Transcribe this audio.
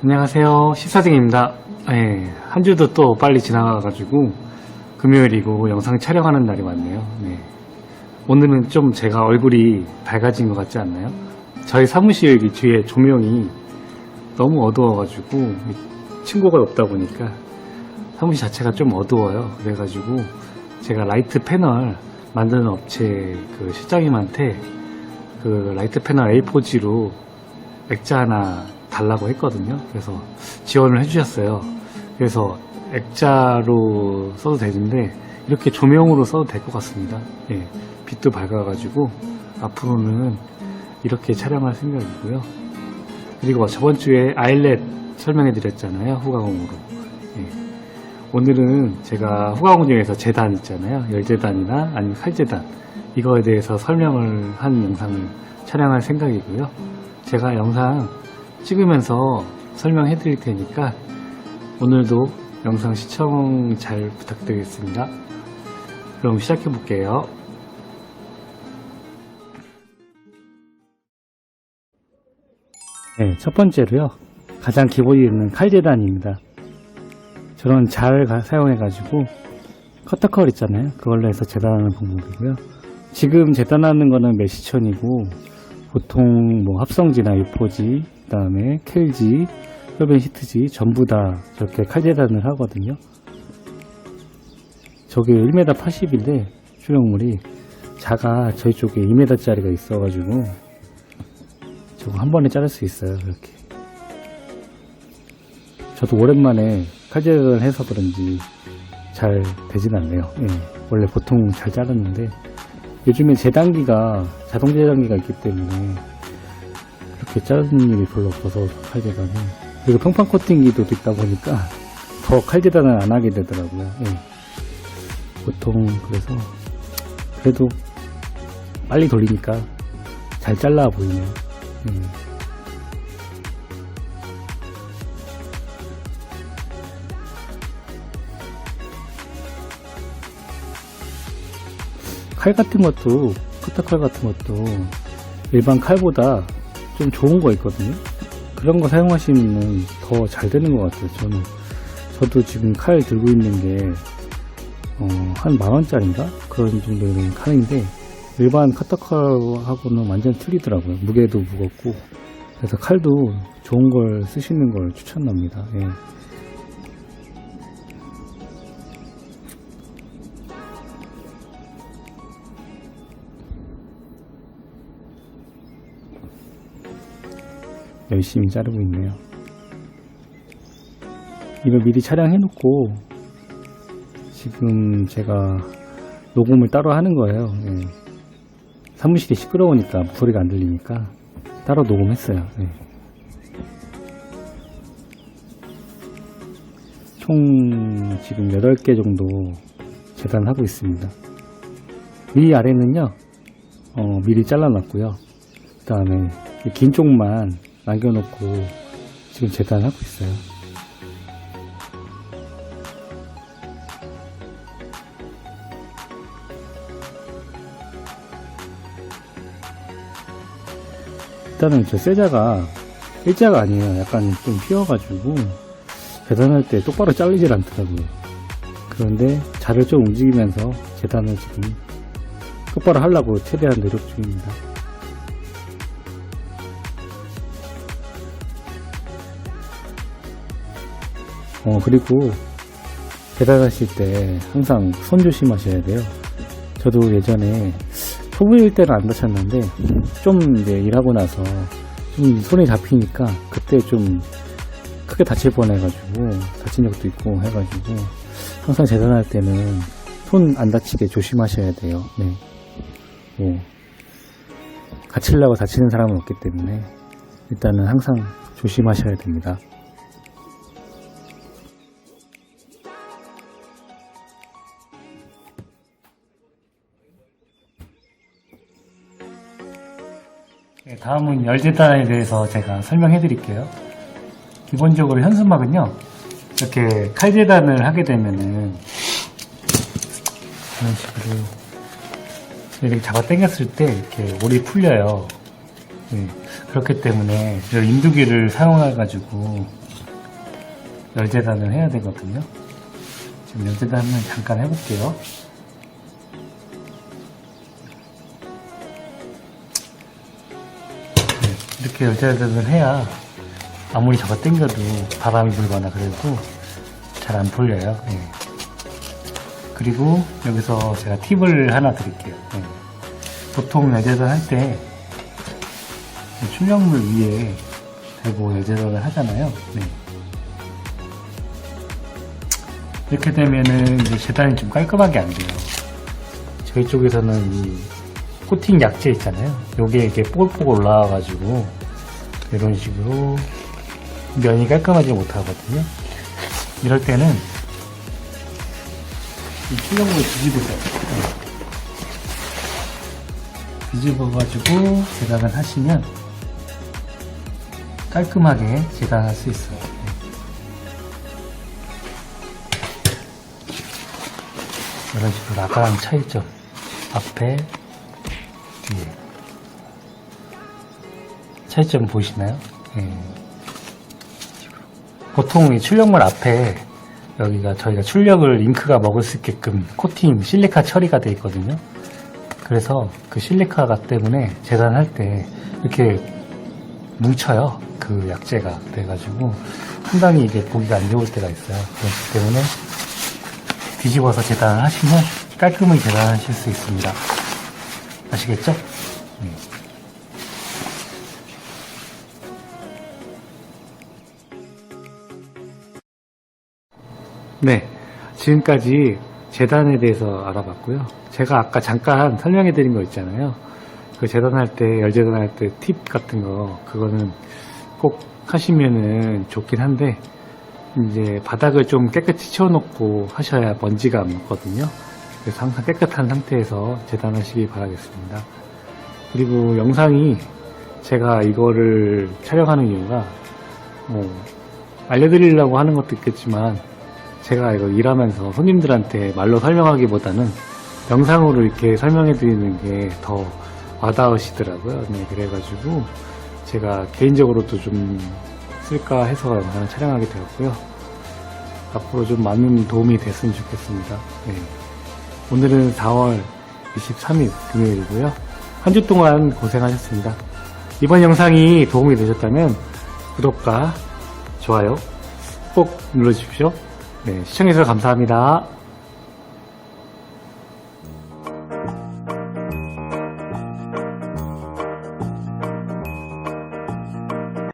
안녕하세요. 시사등입니다. 예, 한 주도 또 빨리 지나가가지고 금요일이고 영상 촬영하는 날이 왔네요. 네. 오늘은 좀 제가 얼굴이 밝아진 것 같지 않나요? 저희 사무실 뒤에 조명이 너무 어두워가지고 친구가 없다 보니까 사무실 자체가 좀 어두워요. 그래가지고 제가 라이트 패널 만드는 업체 그 실장님한테 그 라이트 패널 A4G로 액자 하나 달라고 했거든요. 그래서 지원을 해주셨어요. 그래서 액자로 써도 되는데 이렇게 조명으로 써도 될 것 같습니다. 예, 빛도 밝아가지고 앞으로는 이렇게 촬영할 생각이고요. 그리고 저번 주에 아일렛 설명해 드렸잖아요. 후가공으로. 예. 오늘은 제가 후가공 중에서 재단 있잖아요. 열재단이나 아니면 칼재단 이거에 대해서 설명을 한 영상을 촬영할 생각이고요. 제가 영상 찍으면서 설명해 드릴 테니까 오늘도 영상 시청 잘 부탁드리겠습니다. 그럼 시작해 볼게요. 네, 첫 번째로요. 가장 기본이 있는 칼재단입니다. 저런 잘 사용해가지고 커터컬 있잖아요. 그걸로 해서 재단하는 방법이고요. 지금 재단하는 거는 메시천이고 보통 뭐 합성지나 유포지, 그 다음에 켈지, 혈변 시트지 전부 다 저렇게 칼재단을 하거든요. 저게 1m 80인데 출력물이 자가 저희 쪽에 2m짜리가 있어가지고 저거 한 번에 자를 수 있어요. 이렇게. 저도 오랜만에 칼재단을 해서 그런지 잘 되진 않네요. 예, 원래 보통 잘 자르는데 요즘에 재단기가 자동 재단기가 있기 때문에 그렇게 자르는 일이 별로 없어서 칼재단이 그리고 평판 코팅기도 있다 보니까 더 칼재단을 안 하게 되더라고요. 예. 보통 그래서 그래도 빨리 돌리니까 잘 잘라 보이네요. 예. 칼 같은 것도 커터칼 같은 것도 일반 칼보다 좀 좋은 거 있거든요. 그런 거 사용하시면 더 잘 되는 것 같아요. 저는 저도 지금 칼 들고 있는 게 어, 한 만 원짜리인가 그런 정도 되는 칼인데 일반 커터칼하고는 완전 틀리더라고요. 무게도 무겁고 그래서 칼도 좋은 걸 쓰시는 걸 추천합니다. 예. 열심히 자르고 있네요. 이거 미리 촬영해 놓고 지금 제가 녹음을 따로 하는 거예요. 예. 사무실이 시끄러우니까 소리가 안 들리니까 따로 녹음했어요. 예. 총 지금 8개 정도 재단하고 있습니다. 위 아래는요, 어, 미리 잘라놨고요. 그 다음에 긴 쪽만 남겨놓고 지금 재단하고 있어요. 일단은 저 쇠자가 일자가 아니에요. 약간 좀 휘어가지고 재단할 때 똑바로 잘리질 않더라고요. 그런데 자를 좀 움직이면서 재단을 지금 똑바로 하려고 최대한 노력 중입니다. 어, 그리고 배달하실 때 항상 손 조심하셔야 돼요. 저도 예전에 초보일 때는 안 다쳤는데 좀 이제 일하고 나서 좀 손이 잡히니까 그때 좀 크게 다칠 뻔해가지고 다친 적도 있고 해가지고 항상 재단할 때는 손 안 다치게 조심하셔야 돼요. 네. 뭐 다치려고 다치는 사람은 없기 때문에 일단은 항상 조심하셔야 됩니다. 네, 다음은 열재단에 대해서 제가 설명해 드릴게요. 기본적으로 현수막은요, 이렇게 칼재단을 하게 되면은, 이런 식으로, 이렇게 잡아 당겼을 때, 이렇게 올이 풀려요. 네, 그렇기 때문에, 이 인두기를 사용해가지고, 열재단을 해야 되거든요. 지금 열재단은 잠깐 해볼게요. 이렇게 열재단을 해야 아무리 잡아 당겨도 바람이 불거나 그래도 잘 안 풀려요. 예. 그리고 여기서 제가 팁을 하나 드릴게요. 예. 보통 열재단 할때 충격물 위에 대고 열재단을 하잖아요. 네. 이렇게 되면은 이제 재단이 좀 깔끔하게 안 돼요. 저희 쪽에서는 이 코팅 약재 있잖아요. 요게 이렇게 뽀글뽀글 올라와가지고 이런 식으로 면이 깔끔하지 못하거든요. 이럴 때는 이 충격물을 뒤집으세요. 네. 뒤집어가지고 재단을 하시면 깔끔하게 재단할 수 있어요. 네. 이런 식으로 아까랑 차이점 앞에 뒤에 차이점 보이시나요? 예. 보통 이 출력물 앞에 여기가 저희가 출력을 잉크가 먹을 수 있게끔 코팅 실리카 처리가 되어 있거든요. 그래서 그 실리카가 때문에 재단할 때 이렇게 뭉쳐요. 그 약재가 돼가지고 상당히 이게 보기가 안 좋을 때가 있어요. 그렇기 때문에 뒤집어서 재단을 하시면 깔끔하게 재단하실 수 있습니다. 아시겠죠? 네. 네. 지금까지 재단에 대해서 알아봤고요. 제가 아까 잠깐 설명해 드린 거 있잖아요. 그 재단할 때, 열재단할 때 팁 같은 거, 그거는 꼭 하시면은 좋긴 한데, 이제 바닥을 좀 깨끗이 치워놓고 하셔야 먼지가 안 묻거든요. 그래서 항상 깨끗한 상태에서 재단하시기 바라겠습니다. 그리고 영상이 제가 이거를 촬영하는 이유가 뭐 알려드리려고 하는 것도 있겠지만 제가 이거 일하면서 손님들한테 말로 설명하기보다는 영상으로 이렇게 설명해 드리는 게 더 와닿으시더라고요. 네, 그래가지고 제가 개인적으로도 좀 쓸까 해서 영상을 촬영하게 되었고요. 앞으로 좀 많은 도움이 됐으면 좋겠습니다. 네. 오늘은 4월 23일 금요일이고요. 한 주 동안 고생하셨습니다. 이번 영상이 도움이 되셨다면 구독과 좋아요 꼭 눌러주십시오. 네, 시청해주셔서 감사합니다.